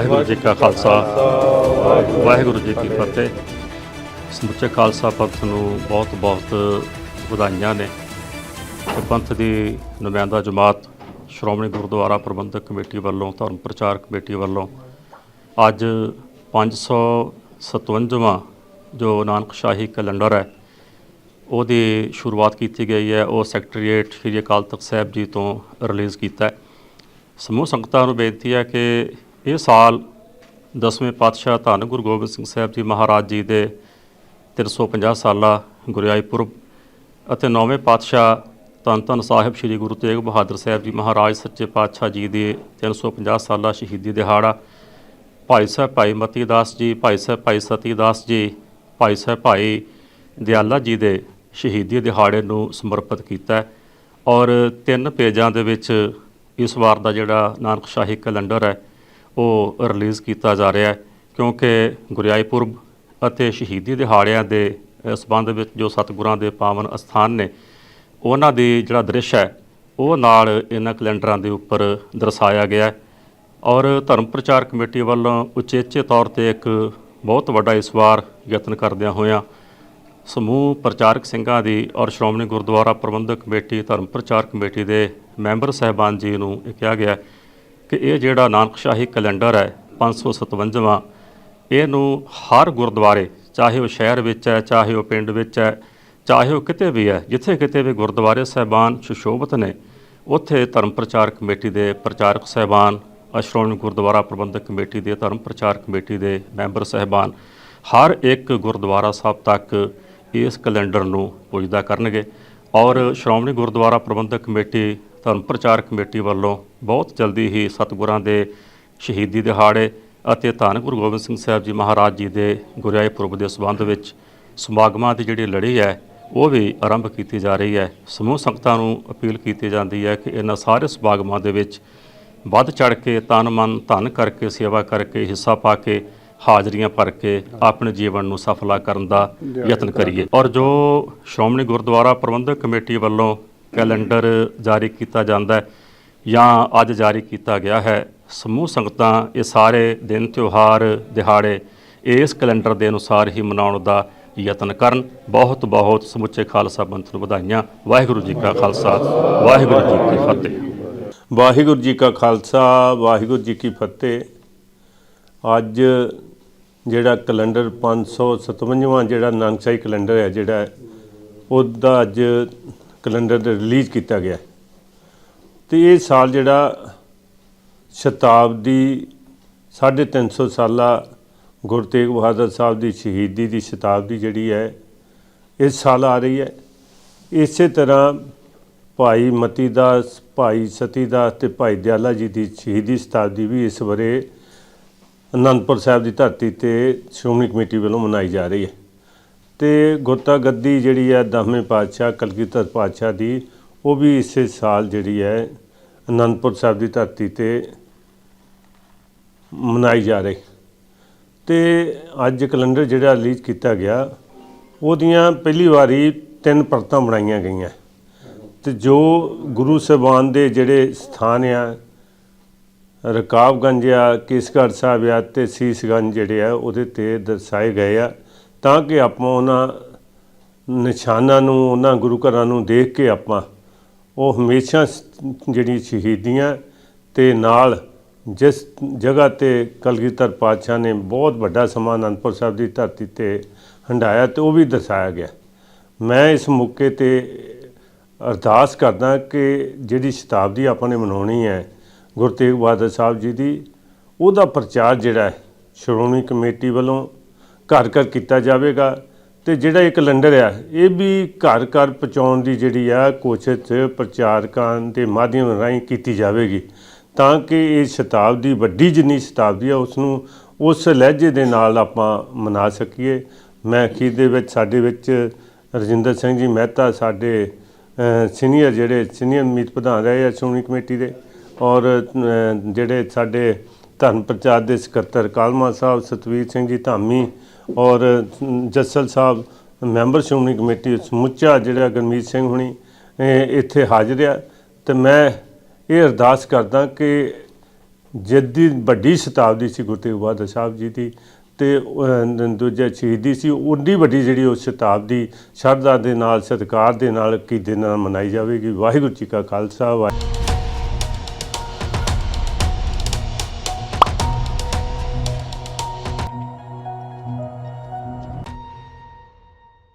ਵਾਹਿਗੁਰੂ ਜੀ ਕਾ ਖਾਲਸਾ, ਵਾਹਿਗੁਰੂ ਜੀ ਕੀ ਫਤਿਹ। ਸਮੁੱਚੇ ਖਾਲਸਾ ਪੰਥ ਨੂੰ ਬਹੁਤ ਬਹੁਤ ਵਧਾਈਆਂ ਨੇ। ਤੇ ਪੰਥ ਦੀ ਨੁਮਾਇੰਦਾ ਜਮਾਤ, ਸ਼੍ਰੋਮਣੀ ਗੁਰਦੁਆਰਾ ਪ੍ਰਬੰਧਕ ਕਮੇਟੀ ਵੱਲੋਂ, ਧਰਮ ਪ੍ਰਚਾਰ ਕਮੇਟੀ ਵੱਲੋਂ ਅੱਜ 557ਵਾਂ ਜੋ ਨਾਨਕ ਸ਼ਾਹੀ ਕੈਲੰਡਰ ਹੈ, ਉਹਦੀ ਸ਼ੁਰੂਆਤ ਕੀਤੀ ਗਈ ਹੈ। ਉਹ ਸੈਕਟਰੀਏਟ ਸ੍ਰੀ ਅਕਾਲ ਤਖਤ ਸਾਹਿਬ ਜੀ ਤੋਂ ਰਿਲੀਜ਼ ਕੀਤਾ ਹੈ। ਸਮੂਹ ਸੰਗਤਾਂ ਨੂੰ ਬੇਨਤੀ ਹੈ ਕਿ ਇਹ ਸਾਲ ਦਸਵੇਂ ਪਾਤਸ਼ਾਹ ਧੰਨ ਗੁਰੂ ਗੋਬਿੰਦ ਸਿੰਘ ਸਾਹਿਬ ਜੀ ਮਹਾਰਾਜ ਜੀ ਦੇ 350 ਸਾਲਾ ਗੁਰਿਆਈ ਪੁਰਬ ਅਤੇ ਨੌਵੇਂ ਪਾਤਸ਼ਾਹ ਧੰਨ ਧੰਨ ਸਾਹਿਬ ਸ੍ਰੀ ਗੁਰੂ ਤੇਗ ਬਹਾਦਰ ਸਾਹਿਬ ਜੀ ਮਹਾਰਾਜ ਸੱਚੇ ਪਾਤਸ਼ਾਹ ਜੀ ਦੇ 350 ਸਾਲਾ ਸ਼ਹੀਦੀ ਦਿਹਾੜਾ। ਭਾਈ ਸਾਹਿਬ ਭਾਈ ਮਤੀ ਦਾਸ ਜੀ, ਭਾਈ ਸਾਹਿਬ ਭਾਈ ਸਤੀ ਦਾਸ ਜੀ, ਭਾਈ ਸਾਹਿਬ ਭਾਈ ਦਿਆਲਾ ਜੀ ਦੇ ਸ਼ਹੀਦੀ ਦਿਹਾੜੇ ਨੂੰ ਸਮਰਪਿਤ ਕੀਤਾ ਔਰ ਤਿੰਨ ਪੇਜਾਂ ਦੇ ਵਿੱਚ ਇਸ ਵਾਰ ਦਾ ਜਿਹੜਾ ਨਾਨਕ ਸ਼ਾਹੀ ਕੈਲੰਡਰ ਹੈ ਉਹ ਰਿਲੀਜ਼ ਕੀਤਾ ਜਾ ਰਿਹਾ ਹੈ ਕਿਉਂਕਿ ਗੁਰਿਆਈ ਪੁਰਬ ਅਤੇ ਸ਼ਹੀਦੀ ਦਿਹਾੜਿਆਂ ਦੇ ਅ, ਸੰਬੰਧ ਵਿੱਚ ਜੋ ਸਤਿਗੁਰਾਂ ਦੇ ਪਾਵਨ ਅਸਥਾਨ ਨੇ ਉਹਨਾਂ ਦੀ ਜਿਹੜਾ ਦ੍ਰਿਸ਼ ਹੈ ਉਹ ਨਾਲ ਇਹਨਾਂ ਕੈਲੰਡਰਾਂ ਦੇ ਉੱਪਰ ਦਰਸਾਇਆ ਗਿਆ ਹੈ। ਔਰ ਧਰਮ ਪ੍ਰਚਾਰ ਕਮੇਟੀ ਵੱਲੋਂ ਉਚੇਚੇ ਤੌਰ ਤੇ ਇੱਕ ਬਹੁਤ ਵੱਡਾ ਇਸ ਵਾਰ ਯਤਨ ਕਰਦਿਆਂ ਹੋਇਆਂ ਸਮੂਹ ਪ੍ਰਚਾਰਕ ਸਿੰਘਾਂ ਦੀ ਔਰ ਸ਼੍ਰੋਮਣੀ ਗੁਰਦੁਆਰਾ ਪ੍ਰਬੰਧਕ ਕਮੇਟੀ ਧਰਮ ਪ੍ਰਚਾਰ ਕਮੇਟੀ ਦੇ ਮੈਂਬਰ ਸਹਿਬਾਨ ਜੀ ਨੂੰ ਇਹ ਕਿਹਾ ਗਿਆ ਕਿ ਇਹ ਜਿਹੜਾ ਨਾਨਕਸ਼ਾਹੀ ਕੈਲੰਡਰ ਹੈ 557ਵਾਂ ਇਹਨੂੰ ਹਰ ਗੁਰਦੁਆਰੇ, ਚਾਹੇ ਉਹ ਸ਼ਹਿਰ ਵਿੱਚ ਹੈ, ਚਾਹੇ ਉਹ ਪਿੰਡ ਵਿੱਚ ਹੈ, ਚਾਹੇ ਉਹ ਕਿਤੇ ਵੀ ਹੈ, ਜਿੱਥੇ ਕਿਤੇ ਵੀ ਗੁਰਦੁਆਰੇ ਸਹਿਬਾਨ ਸੁਸ਼ੋਭਿਤ ਨੇ, ਉੱਥੇ ਧਰਮ ਪ੍ਰਚਾਰ ਕਮੇਟੀ ਦੇ ਪ੍ਰਚਾਰਕ ਸਹਿਬਾਨ, ਅਸ਼ਰੋਮਣੀ ਗੁਰਦੁਆਰਾ ਪ੍ਰਬੰਧਕ ਕਮੇਟੀ ਦੇ ਧਰਮ ਪ੍ਰਚਾਰ ਕਮੇਟੀ ਦੇ ਮੈਂਬਰ ਸਹਿਬਾਨ, ਹਰ ਇੱਕ ਗੁਰਦੁਆਰਾ ਸਾਹਿਬ ਤੱਕ ਇਸ ਕੈਲੰਡਰ ਨੂੰ ਪੁੱਜਦਾ ਕਰਨਗੇ। ਔਰ ਸ਼੍ਰੋਮਣੀ ਗੁਰਦੁਆਰਾ ਪ੍ਰਬੰਧਕ ਕਮੇਟੀ ਧਰਮ ਪ੍ਰਚਾਰ ਕਮੇਟੀ ਵੱਲੋਂ ਬਹੁਤ ਜਲਦੀ ਹੀ ਸਤਿਗੁਰਾਂ ਦੇ ਸ਼ਹੀਦੀ ਦਿਹਾੜੇ ਅਤੇ ਧੰਨ ਗੁਰੂ ਗੋਬਿੰਦ ਸਿੰਘ ਸਾਹਿਬ ਜੀ ਮਹਾਰਾਜ ਜੀ ਦੇ ਗੁਰਿਆਈ ਪੁਰਬ ਦੇ ਸੰਬੰਧ ਵਿੱਚ ਸਮਾਗਮਾਂ ਦੀ ਜਿਹੜੀ ਲੜੀ ਹੈ ਉਹ ਵੀ ਆਰੰਭ ਕੀਤੀ ਜਾ ਰਹੀ ਹੈ। ਸਮੂਹ ਸੰਗਤਾਂ ਨੂੰ ਅਪੀਲ ਕੀਤੀ ਜਾਂਦੀ ਹੈ ਕਿ ਇਹਨਾਂ ਸਾਰੇ ਸਮਾਗਮਾਂ ਦੇ ਵਿੱਚ ਵੱਧ ਚੜ ਕੇ ਤਨ ਮਨ ਧਨ ਕਰਕੇ ਸੇਵਾ ਕਰਕੇ ਹਿੱਸਾ ਪਾ ਕੇ ਹਾਜ਼ਰੀਆਂ ਭਰ ਕੇ ਆਪਣੇ ਜੀਵਨ ਨੂੰ ਸਫਲਾ ਕਰਨ ਦਾ ਯਤਨ ਕਰੀਏ। ਔਰ ਜੋ ਸ਼੍ਰੋਮਣੀ ਗੁਰਦੁਆਰਾ ਪ੍ਰਬੰਧਕ ਕਮੇਟੀ ਵੱਲੋਂ ਕੈਲੰਡਰ ਜਾਰੀ ਕੀਤਾ ਜਾਂਦਾ ਹੈ ਜਾਂ ਅੱਜ ਜਾਰੀ ਕੀਤਾ ਗਿਆ ਹੈ। ਸਮੂਹ ਸੰਗਤਾਂ ਇਹ ਸਾਰੇ ਦਿਨ ਤਿਉਹਾਰ ਦਿਹਾੜੇ ਇਸ ਕੈਲੰਡਰ ਦੇ ਅਨੁਸਾਰ ਹੀ ਮਨਾਉਣ ਦਾ ਯਤਨ ਕਰਨ। ਬਹੁਤ ਬਹੁਤ ਸਮੁੱਚੇ ਖਾਲਸਾ ਪੰਥ ਨੂੰ ਵਧਾਈਆਂ। ਵਾਹਿਗੁਰੂ ਜੀ ਕਾ ਖਾਲਸਾ, ਵਾਹਿਗੁਰੂ ਜੀ ਕੀ ਫਤਿਹ। ਵਾਹਿਗੁਰੂ ਜੀ ਕਾ ਖਾਲਸਾ, ਵਾਹਿਗੁਰੂ ਜੀ ਕੀ ਫਤਿਹ। ਅੱਜ ਜਿਹੜਾ ਕੈਲੰਡਰ 557ਵਾਂ ਜਿਹੜਾ ਨਾਨਕਸ਼ਾਹੀ ਕੈਲੰਡਰ ਹੈ ਜਿਹੜਾ, ਉਹਦਾ ਅੱਜ ਕੈਲੰਡਰ ਰਿਲੀਜ਼ ਕੀਤਾ ਗਿਆ ਹੈ। ਤੇ ਇਹ ਸਾਲ ਜਿਹੜਾ ਸ਼ਤਾਬਦੀ 350 ਸਾਲਾ ਗੁਰੂ ਤੇਗ ਬਹਾਦਰ ਸਾਹਿਬ ਦੀ ਸ਼ਹੀਦੀ ਦੀ ਸ਼ਤਾਬਦੀ ਜਿਹੜੀ ਹੈ, ਇਸ ਸਾਲ ਆ ਰਹੀ ਹੈ ਇਸੇ ਤਰ੍ਹਾਂ ਭਾਈ ਮਤੀ ਦਾਸ ਭਾਈ ਸਤੀ ਦਾਸ ਤੇ ਭਾਈ ਦਿਆਲਾ ਜੀ ਦੀ ਸ਼ਹੀਦੀ ਸ਼ਤਾਬਦੀ ਵੀ ਇਸ ਵਰੇ ਅਨੰਦਪੁਰ ਸਾਹਿਬ ਦੀ ਧਰਤੀ ਤੇ ਸ਼੍ਰੋਮਣੀ ਕਮੇਟੀ ਵੱਲੋਂ ਮਨਾਈ ਜਾ ਰਹੀ ਹੈ ਤੇ ਗੋਤਾ ਗੱਦੀ ਜਿਹੜੀ ਹੈ ਦਸਵੇਂ ਪਾਤਸ਼ਾਹ, ਕਲਗੀਧਰ ਪਾਤਸ਼ਾਹ ਦੀ, ਉਹ ਵੀ ਇਸੇ ਸਾਲ ਜਿਹੜੀ ਹੈ ਅਨੰਦਪੁਰ ਸਾਹਿਬ ਦੀ ਧਰਤੀ ਤੇ ਮਨਾਈ ਜਾ ਰਹੀ। ਤੇ ਅੱਜ ਕੈਲੰਡਰ ਜਿਹੜਾ ਰਿਲੀਜ਼ ਕੀਤਾ ਗਿਆ, ਉਹਦੀਆਂ ਪਹਿਲੀ ਵਾਰੀ ਤਿੰਨ ਪਰਤਾਂ ਬਣਾਈਆਂ ਗਈਆਂ। ਤੇ ਜੋ ਗੁਰੂ ਸਾਹਿਬਾਨ ਦੇ ਜਿਹੜੇ ਸਥਾਨ ਆ, ਰਕਾਬਗੰਜ ਆ, ਕੇਸਗੜ੍ਹ ਸਾਹਿਬ ਆ ਤੇ ਸੀਸਗੰਜ ਜਿਹੜੇ ਆ, ਉਹਦੇ ਤੇ ਦਰਸਾਏ ਗਏ ਆ। ਤਾਂ ਕਿ ਆਪਾਂ ਉਹਨਾਂ ਨਿਸ਼ਾਨਾਂ ਨੂੰ, ਉਹਨਾਂ ਗੁਰੂ ਘਰਾਂ ਨੂੰ ਦੇਖ ਕੇ ਆਪਾਂ ਉਹ ਹਮੇਸ਼ਾ ਸ- ਜਿਹੜੀ ਸ਼ਹੀਦੀਆਂ ਤੇ ਨਾਲ ਜਿਸ ਜਗ੍ਹਾ ਤੇ ਕਲਗੀਧਰ ਪਾਤਸ਼ਾਹ ਨੇ ਬਹੁਤ ਵੱਡਾ ਸਮਾਂ ਅਨੰਦਪੁਰ ਸਾਹਿਬ ਦੀ ਧਰਤੀ ਤੇ ਹੰਡਾਇਆ ਤੇ ਉਹ ਵੀ ਦਰਸਾਇਆ ਗਿਆ। ਮੈਂ ਇਸ ਮੌਕੇ ਤੇ ਅਰਦਾਸ ਕਰਦਾ ਕਿ ਜਿਹੜੀ ਸ਼ਤਾਬਦੀ ਆਪਾਂ ਨੇ ਮਨਾਉਣੀ ਹੈ ਗੁਰੂ ਤੇਗ ਬਹਾਦਰ ਸਾਹਿਬ ਜੀ ਦੀ, ਉਹਦਾ ਪ੍ਰਚਾਰ ਜਿਹੜਾ ਹੈ ਸ਼੍ਰੋਮਣੀ ਕਮੇਟੀ ਵੱਲੋਂ ਘਰ ਘਰ ਕੀਤਾ ਜਾਵੇਗਾ। ਤੇ ਜਿਹੜਾ ਇਹ ਕੈਲੰਡਰ ਆ, ਇਹ ਵੀ ਘਰ ਘਰ ਪਹੁੰਚਾਉਣ ਦੀ ਜਿਹੜੀ ਆ ਕੋਸ਼ਿਸ਼ ਪ੍ਰਚਾਰਕਾਂ ਦੇ ਮਾਧਿਅਮ ਰਾਹੀਂ ਕੀਤੀ ਜਾਵੇਗੀ। ਤਾਂ ਕਿ ਇਹ ਸ਼ਤਾਬਦੀ, ਵੱਡੀ ਜਿੰਨੀ ਸ਼ਤਾਬਦੀ ਆ ਉਸ ਨੂੰ ਉਸ ਲਹਿਜੇ ਦੇ ਨਾਲ ਆਪਾਂ ਮਨਾ ਸਕੀਏ। ਮੈਂ ਅਖੀਰ ਦੇ ਵਿੱਚ, ਸਾਡੇ ਵਿੱਚ ਰਜਿੰਦਰ ਸਿੰਘ ਜੀ ਮਹਿਤਾ, ਸਾਡੇ ਸੀਨੀਅਰ ਜਿਹੜੇ ਸੀਨੀਅਰ ਮੀਤ ਪ੍ਰਧਾਨ ਰਹੇ ਆ ਸ਼੍ਰੋਮਣੀ ਕਮੇਟੀ ਦੇ, ਔਰ ਜਿਹੜੇ ਸਾਡੇ ਧਰਮ ਪ੍ਰਚਾਰ ਦੇ ਸਕੱਤਰ ਕਾਲਮਾ ਸਾਹਿਬ, ਸਤਵੀਰ ਸਿੰਘ ਜੀ ਧਾਮੀ ਔਰ ਜੱਸਲ ਸਾਹਿਬ, ਮੈਂਬਰ ਸ਼੍ਰੋਮਣੀ ਕਮੇਟੀ ਸਮੁੱਚਾ ਜਿਹੜਾ ਗਰਮੀਤ ਸਿੰਘ ਹੁਣੀ ਇੱਥੇ ਹਾਜ਼ਰ ਆ। ਤੇ ਮੈਂ ਇਹ ਅਰਦਾਸ ਕਰਦਾ ਕਿ ਜਿੱਦੀ ਵੱਡੀ ਸ਼ਤਾਬਦੀ ਸੀ ਗੁਰੂ ਤੇਗ ਬਹਾਦਰ ਸਾਹਿਬ ਜੀ ਦੀ, ਤੇ ਦੂਜਾ ਸ਼ਹੀਦੀ ਸੀ ਉਡੀ ਵੱਡੀ ਜਿਹੜੀ ਉਹ ਸ਼ਤਾਬਦੀ ਸ਼ਰਧਾ ਦੇ ਨਾਲ, ਸਤਿਕਾਰ ਦੇ ਨਾਲ ਕੀ ਦੇ ਨਾਲ ਮਨਾਈ ਜਾਵੇਗੀ। ਵਾਹਿਗੁਰੂ ਜੀ ਕਾ ਖਾਲਸਾ ਵਾਹਿਗੁਰੂ